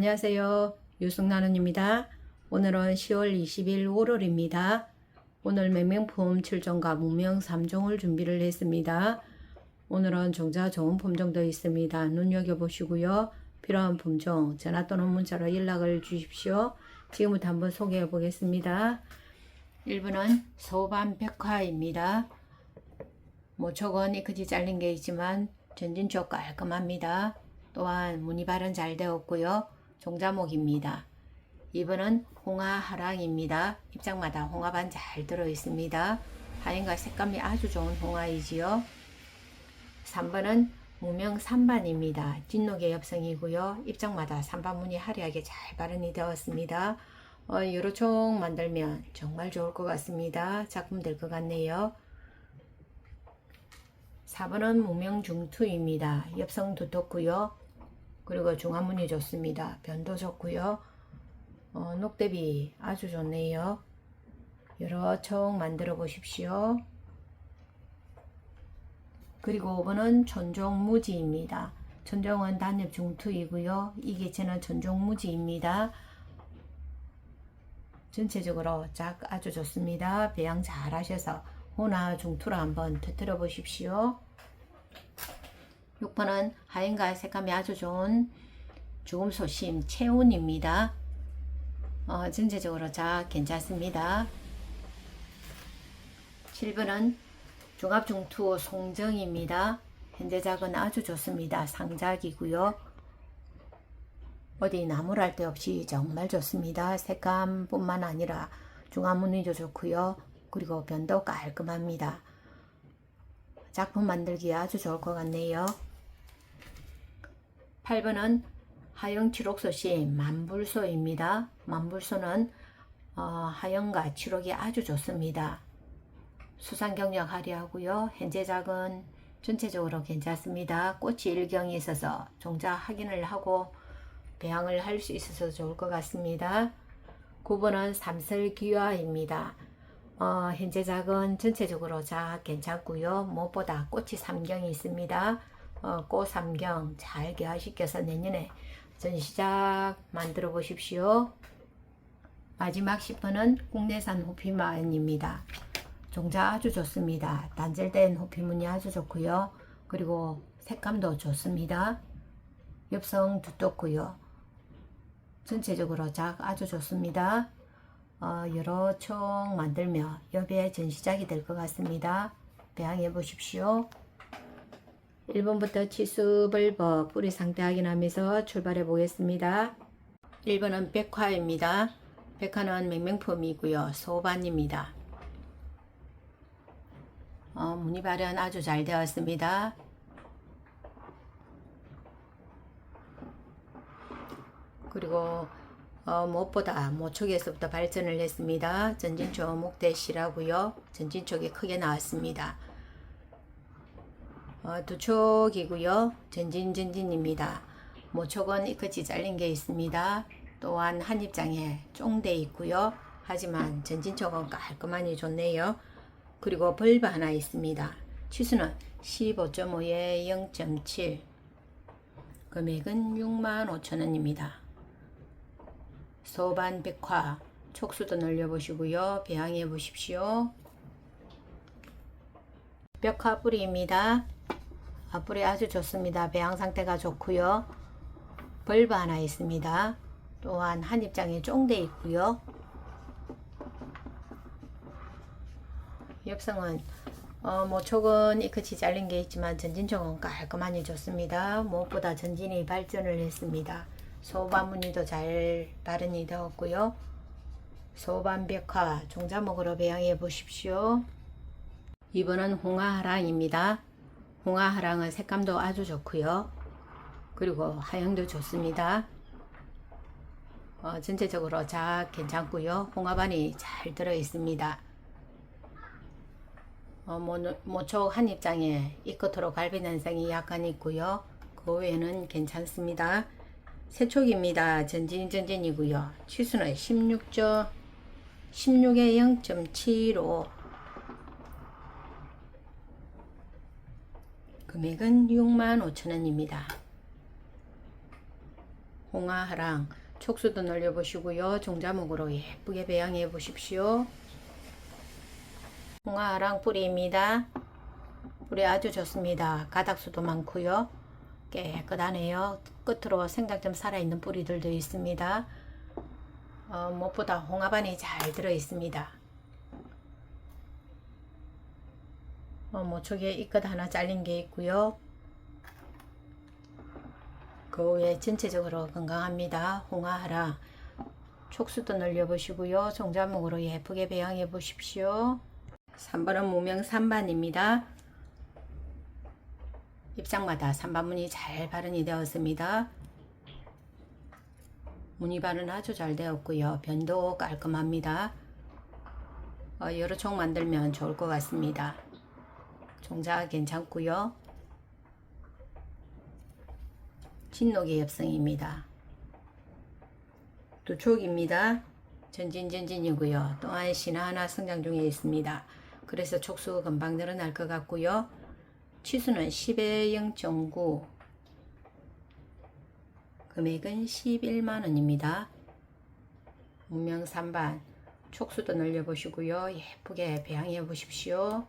안녕하세요. 유승나는입니다. 오늘은 10월 20일 월요일입니다. 오늘 맹명품 7종과 무명 3종을 준비를 했습니다. 오늘은 종자 좋은 품종도 있습니다. 눈여겨보시고요. 필요한 품종 전화 또는 문자로 연락을 주십시오. 지금부터 한번 소개해 보겠습니다. 1번은 소반백화입니다. 모촉은 이크지 잘린 게 있지만 전진 쪽 깔끔합니다. 또한 무늬 발은 잘 되었고요. 종자목입니다. 2번은 홍화하랑입니다. 입장마다 홍화반 잘 들어 있습니다. 하얀과 색감이 아주 좋은 홍화이지요. 3번은 무명 3반입니다. 진노계 엽성이고요. 입장마다 3반 무늬 화려하게 잘 발현이 되었습니다. 어, 여러 총 만들면 정말 좋을 것 같습니다. 작품 될 것 같네요. 4번은 무명 중투입니다. 엽성 두텁고요. 그리고 중화문이 좋습니다. 변도 좋고요. 어, 녹대비 아주 좋네요. 여러 총 만들어 보십시오. 그리고 5번은 전종무지입니다. 전종은 단엽 중투이고요. 이 개체는 전종무지입니다. 전체적으로 짝 아주 좋습니다. 배양 잘 하셔서 호나 중투로 한번 터뜨려 보십시오. 6번은 하얀과 색감이 아주 좋은 주금소심 체운입니다. 어, 전체적으로 자 괜찮습니다. 7번은 중합중투 송정입니다. 현재 작은 아주 좋습니다. 상작이고요. 어디 나무랄 데 없이 정말 좋습니다. 색감뿐만 아니라 중화무늬도 좋고요. 그리고 변도 깔끔합니다. 작품 만들기에 아주 좋을 것 같네요. 8번은 하영 칠옥소시 만불소입니다. 만불소는 어, 하영과 칠옥이 아주 좋습니다. 수상 경력 화려하고요. 현재 작은 전체적으로 괜찮습니다. 꽃이 일경이 있어서 종자 확인을 하고 배양을 할 수 있어서 좋을 것 같습니다. 9번은 삼설기화입니다. 어, 현재 작은 전체적으로 자 괜찮고요. 무엇보다 꽃이 삼경이 있습니다. 어, 꽃 삼경 잘 개화시켜서 내년에 전시작 만들어 보십시오. 마지막 10번은 국내산 호피만입니다. 종자 아주 좋습니다. 단절된 호피무늬 아주 좋고요. 그리고 색감도 좋습니다. 엽성 두텁고요. 전체적으로 작 아주 좋습니다. 어, 여러 총 만들며 여배 전시작이 될 것 같습니다. 배양해 보십시오. 1번부터 치수벌버 뿌리 상태 확인하면서 출발해 보겠습니다. 1번은 백화입니다. 백화는 맹명품이고요. 소반입니다. 어, 무늬 발현 아주 잘 되었습니다. 그리고 어, 무엇보다 모촉에서부터 발전을 했습니다. 전진촉 목대시라고요. 전진촉이 크게 나왔습니다. 어, 두 촉이고요. 전진 전진입니다. 모촉은 이끝이 잘린 게 있습니다. 또한 한 입장에 쫑돼 있고요. 하지만 전진촉은 깔끔하니 좋네요. 그리고 벌브 하나 있습니다. 치수는 15.5에 0.7 금액은 65,000원입니다. 소반 백화 촉수도 늘려보시고요. 배양해 보십시오. 벽화 뿌리입니다. 아, 뿌리 아주 좋습니다. 배양 상태가 좋고요. 벌브 하나 있습니다. 또한 한 입장에 쫑돼 있고요. 엽성은 어, 모촉은 이끝이 잘린 게 있지만 전진촉은 깔끔하니 좋습니다. 무엇보다 전진이 발전을 했습니다. 소반무늬도 잘 발현이 되었고요. 소반벽화 종자목으로 배양해 보십시오. 2번은 홍화하랑입니다. 홍화하랑은 색감도 아주 좋고요. 그리고 하향도 좋습니다. 어, 전체적으로 자 괜찮고요. 홍화반이 잘 들어 있습니다. 어, 모, 모촉 한 입장에 이 끝으로 갈비 현상이 약간 있고요. 그 외에는 괜찮습니다. 세촉입니다. 전진 전진이고요. 치수는 16점 16에 0.75 금액은 65,000원입니다. 홍화하랑 촉수도 늘려 보시고요. 종자목으로 예쁘게 배양해 보십시오. 홍화하랑 뿌리입니다. 뿌리 아주 좋습니다. 가닥수도 많고요. 깨끗하네요. 끝으로 생장점 살아있는 뿌리들도 있습니다. 어, 무엇보다 홍합안이 잘 들어 있습니다. 어, 모촉에 이끝 하나 잘린 게 있고요. 그 외에 전체적으로 건강합니다. 홍화하라 촉수도 늘려보시고요. 종자목으로 예쁘게 배양해 보십시오. 3번은 무명 3반입니다. 입장마다 3반문이 잘 발현이 되었습니다. 무늬 발은 아주 잘 되었고요. 변도 깔끔합니다. 어, 여러 총 만들면 좋을 것 같습니다. 종자 괜찮고요. 진녹의 엽성입니다. 두 촉입니다. 전진전진이고요. 또한 신화 하나 성장 중에 있습니다. 그래서 촉수 금방 늘어날 것 같고요. 치수는 10에 0.9 금액은 11만원입니다. 문명 3반 촉수도 늘려보시고요. 예쁘게 배양해 보십시오.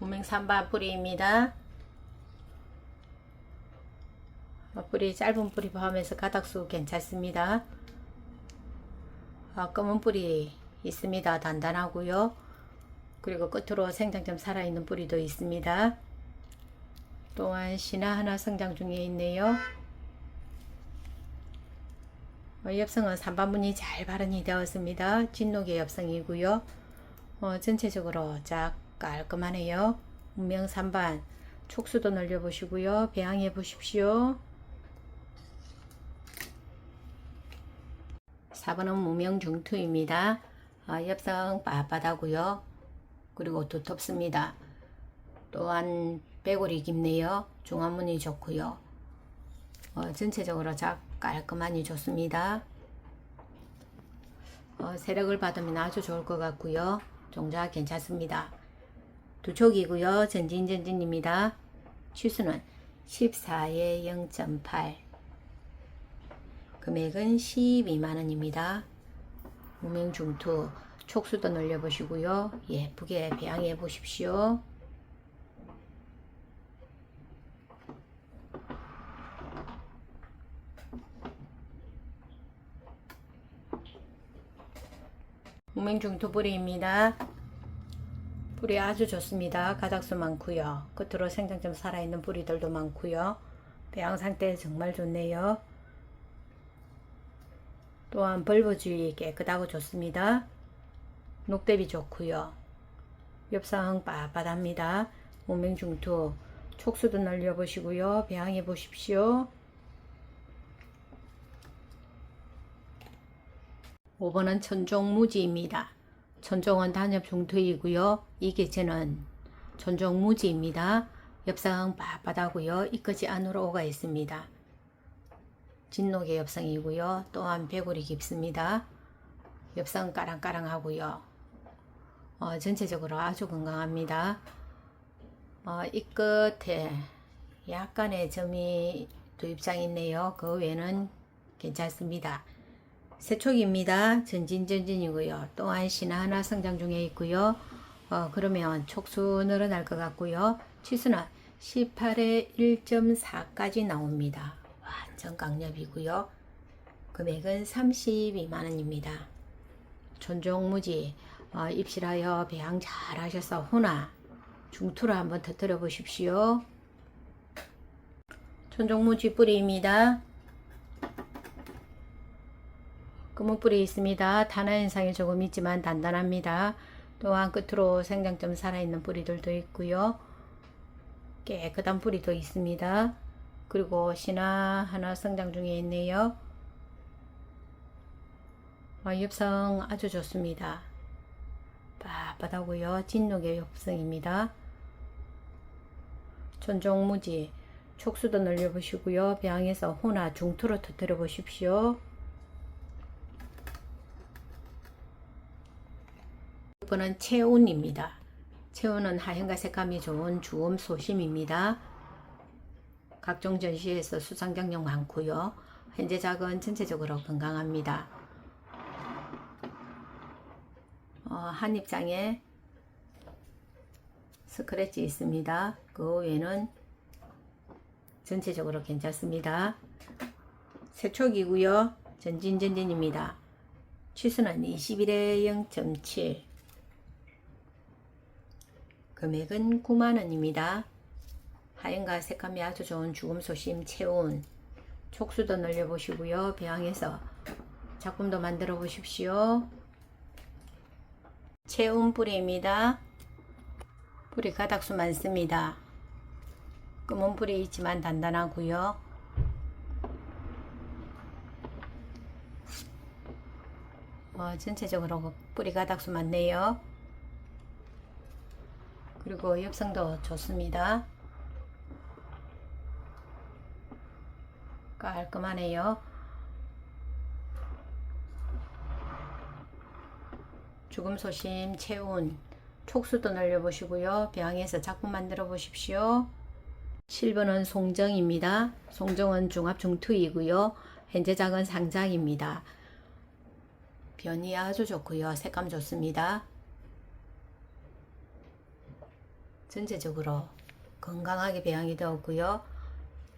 3반 뿌리입니다. 어, 뿌리 짧은 뿌리 포함해서 가닥수 괜찮습니다. 아, 검은 뿌리 있습니다. 단단하고요. 그리고 끝으로 생장점 살아있는 뿌리도 있습니다. 또한 신화 하나 성장 중에 있네요. 어, 엽성은 3반문이 잘 발현이 되었습니다. 진녹의 엽성이고요. 어, 전체적으로 쫙 깔끔하네요. 문명 3반 촉수도 늘려보시고요. 배양해 보십시오. 4번은 무명 중투입니다. 아, 엽성 빳빳하고요. 그리고 두텁습니다. 또한 빼골이 깊네요. 중화문이 좋고요. 어, 전체적으로 작 깔끔하니 좋습니다. 어, 세력을 받으면 아주 좋을 것 같고요. 종자 괜찮습니다. 두 촉이고요. 전진전진입니다. 치수는 14에 0.8 금액은 12만원입니다. 무명중투 촉수도 늘려보시고요. 예쁘게 배양해 보십시오. 무명중투 뿌리입니다. 뿌리 아주 좋습니다. 가닥수 많고요. 끝으로 생장점 살아있는 뿌리들도 많고요. 배양 상태 정말 좋네요. 또한 벌버주의 깨끗하고 좋습니다. 녹대비 좋고요. 엽상 빳빳합니다. 무명중투 촉수도 늘려보시고요. 배양해 보십시오. 5번은 천종무지입니다. 천종은 단엽 중투이고요. 이 개체는 천종무지입니다. 엽상 빳빳하고요. 이끝이 안으로 오가 있습니다. 진녹의 엽상이고요. 또한 배골이 깊습니다. 엽상 까랑까랑하고요. 어, 전체적으로 아주 건강합니다. 어, 이 끝에 약간의 점이 두 입장 있네요. 그 외에는 괜찮습니다. 세촉입니다. 전진전진이고요. 또한 신화 하나 성장 중에 있고요. 어, 그러면 촉수 늘어날 것 같고요. 치수는 18에 1.4까지 나옵니다. 완전 강력이고요. 금액은 32만원입니다. 존종무지 어, 입실하여 배양 잘 하셔서 호나 중투를 한번 터뜨려 보십시오. 존종무지 뿌리입니다. 뿌리 있습니다. 탄화 현상이 조금 있지만 단단합니다. 또한 끝으로 생장점 살아있는 뿌리들도 있고요. 깨끗한 뿌리도 있습니다. 그리고 신화 하나 성장 중에 있네요. 어, 엽성 아주 좋습니다. 빳빳하고요. 진녹의 엽성입니다. 전종무지 촉수도 늘려보시고요. 병에서 호나 중투로 터뜨려 보십시오. 6번은 체온입니다. 체온은 하얀과 색감이 좋은 주엄 소심입니다. 각종 전시에서 수상 경력 많고요. 현재 작은 전체적으로 건강합니다. 어, 한 입장에 스크래치 있습니다. 그 외에는 전체적으로 괜찮습니다. 세촉이고요. 전진전진입니다. 취수는 21에 0.7 금액은 9만원입니다. 하얀과 색감이 아주 좋은 죽음소심 체온 촉수도 늘려보시고요. 배양해서 작품도 만들어 보십시오. 체온 뿌리입니다. 뿌리 가닥수 많습니다. 검은 뿌리 있지만 단단하고요. 어, 전체적으로 뿌리 가닥수 많네요. 그리고 엽성도 좋습니다. 깔끔하네요. 죽음 소심, 체온, 촉수도 늘려보시고요. 배양해서 작품 만들어 보십시오. 7번은 송정입니다. 송정은 중합중투이고요. 현재 작은 상장입니다. 변이 아주 좋고요. 색감 좋습니다. 전체적으로 건강하게 배양이 되었고요.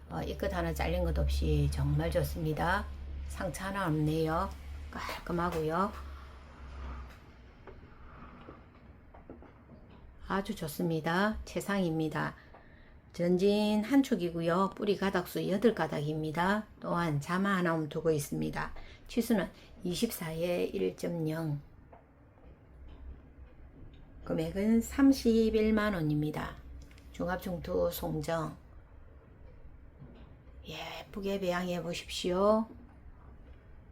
어, 이끝 하나 잘린 것 없이 정말 좋습니다. 상처 하나 없네요. 깔끔하고요. 아주 좋습니다. 최상입니다. 전진 한 축이고요. 뿌리 가닥수 8가닥입니다. 또한 자마 하나 움두고 있습니다. 치수는 24에 1.0 금액은 31만 원입니다. 중합중투 송정 예쁘게 배양해 보십시오.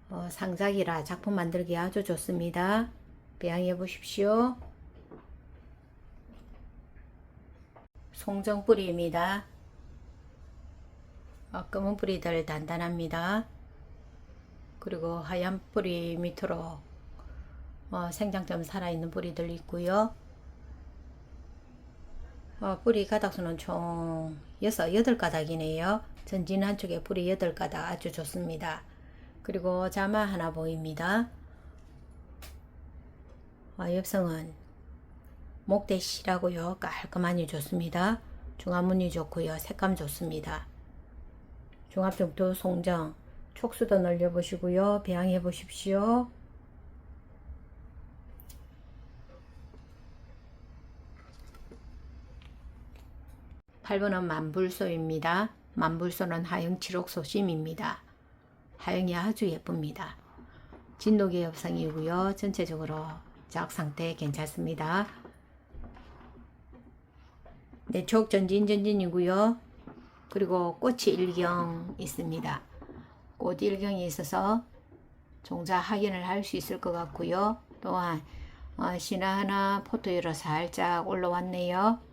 어, 상작이라 작품 만들기 아주 좋습니다. 배양해 보십시오. 송정 뿌리입니다. 어, 검은 뿌리들 단단합니다. 그리고 하얀 뿌리 밑으로 어, 생장점 살아있는 뿌리들 있고요. 어, 뿌리 가닥수는 총 6, 8가닥이네요. 전진 한쪽에 뿌리 8가닥 아주 좋습니다. 그리고 자마 하나 보입니다. 어, 엽성은 목대시라고요. 깔끔하니 좋습니다. 중화문이 좋고요. 색감 좋습니다. 중합정도 송정 촉수도 늘려보시고요. 배양해 보십시오. 팔번은 만불소입니다. 만불소는 하영 칠옥소 심입니다. 하영이 아주 예쁩니다. 진돗개 협상이고요. 전체적으로 작 상태 괜찮습니다. 내촉 전진 전진이고요. 그리고 꽃이 일경 있습니다. 꽃 일경이 있어서 종자 확인을 할 수 있을 것 같고요. 또한 어, 신화 하나 포토유로 살짝 올라왔네요.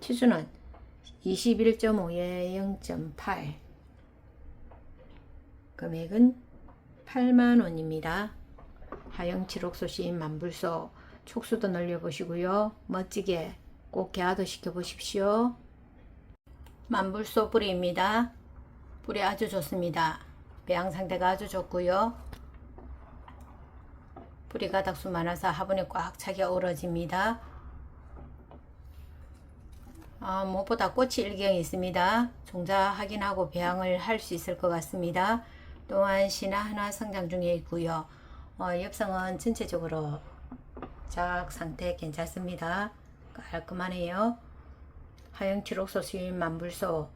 치수는 21.5에 0.8 금액은 8만원입니다. 하영 칠옥소신 만불소 촉수도 늘려보시고요. 멋지게 꼭 개화도 시켜보십시오. 만불소 뿌리입니다. 뿌리 아주 좋습니다. 배양 상태가 아주 좋고요. 뿌리 가닥수 많아서 화분에 꽉 차게 어우러집니다. 아, 무엇보다 꽃이 일경이 있습니다. 종자 확인하고 배양을 할 수 있을 것 같습니다. 또한 신화 하나 성장 중에 있고요. 어, 엽성은 전체적으로 작 상태 괜찮습니다. 깔끔하네요. 하영 칠옥소 수인 만불소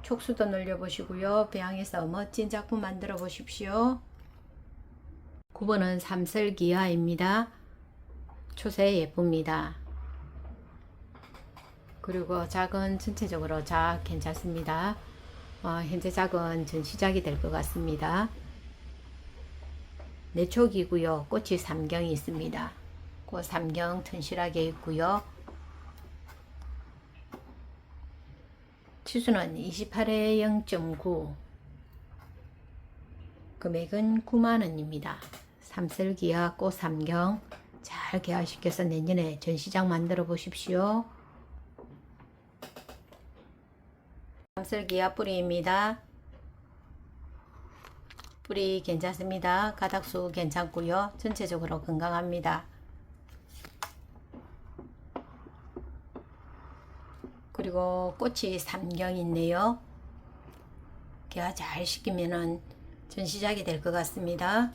촉수도 늘려보시고요. 배양해서 멋진 작품 만들어 보십시오. 9번은 삼설기아입니다. 초세 예쁩니다. 그리고 작은 전체적으로 작 괜찮습니다. 어, 현재 작은 전 시작이 될 것 같습니다. 내촉이고요. 꽃이 삼경이 있습니다. 그 삼경 튼실하게 있고요. 치수는 28에 0.9 금액은 9만원입니다. 삼슬기와 꽃 삼경 잘 개화시켜서 내년에 전시장 만들어 보십시오. 삼슬기와 뿌리입니다. 뿌리 괜찮습니다. 가닥수 괜찮고요. 전체적으로 건강합니다. 그리고 꽃이 삼경 있네요. 개가 잘 식히면은 전시작이 될 것 같습니다.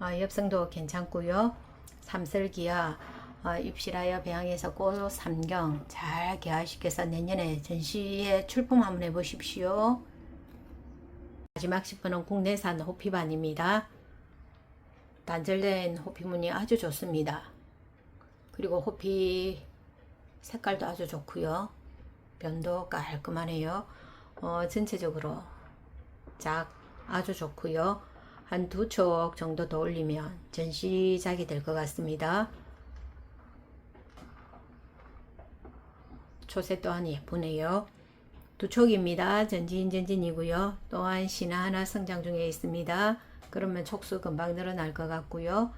아, 엽성도 괜찮고요. 삼슬기와 어, 입실하여 배양해서 꽃 삼경 잘 개화시켜서 내년에 전시에 출품 한번 해보십시오. 마지막 10분은 국내산 호피반입니다. 단절된 호피무늬 아주 좋습니다. 그리고 호피 색깔도 아주 좋고요. 변도 깔끔하네요. 어, 전체적으로 작 아주 좋고요. 한 두 촉 정도 더 올리면 전시작이 될 것 같습니다. 초세 또한 예쁘네요. 두 촉입니다. 전진 전진이고요. 또한 신화 하나 성장 중에 있습니다. 그러면 촉수 금방 늘어날 것 같고요.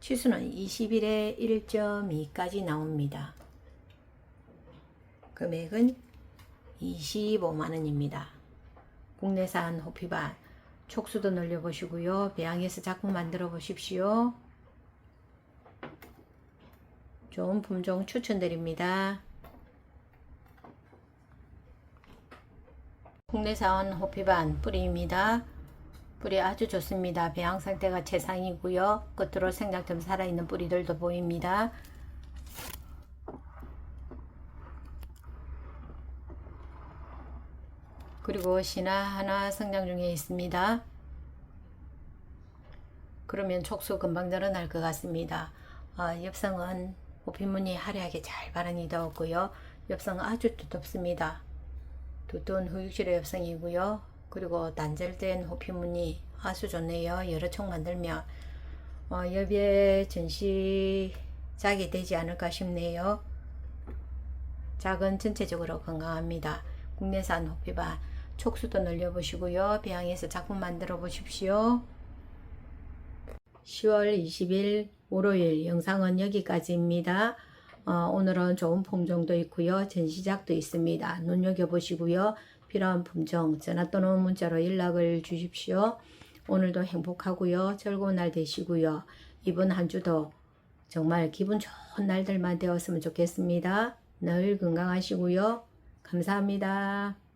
치수는 21에 1.2까지 나옵니다. 금액은 25만원입니다. 국내산 호피반 촉수도 늘려보시고요. 배양해서 작품 만들어 보십시오. 좋은 품종 추천드립니다. 국내산 호피반 뿌리입니다. 뿌리 아주 좋습니다. 배양 상태가 최상이고요. 끝으로 생장점 살아있는 뿌리들도 보입니다. 그리고 신화 하나 성장 중에 있습니다. 그러면 촉수 금방 늘어날 것 같습니다. 어, 엽성은 호피무늬 화려하게 잘 발현이 되었고요. 엽성은 아주 두텁습니다. 두터운 후육실의 엽성이고요. 그리고 단절된 호피무늬 아주 좋네요. 여러 촉 만들면 어, 여비에 전시작이 되지 않을까 싶네요. 작은 전체적으로 건강합니다. 국내산 호피반 촉수도 늘려보시고요. 배양해서 작품 만들어 보십시오. 10월 20일 월요일 영상은 여기까지입니다. 어, 오늘은 좋은 품종도 있고요. 전시작도 있습니다. 눈여겨보시고요. 필요한 품종 전화 또는 문자로 연락을 주십시오. 오늘도 행복하고요. 즐거운 날 되시고요. 이번 한 주도 정말 기분 좋은 날들만 되었으면 좋겠습니다. 늘 건강하시고요. 감사합니다.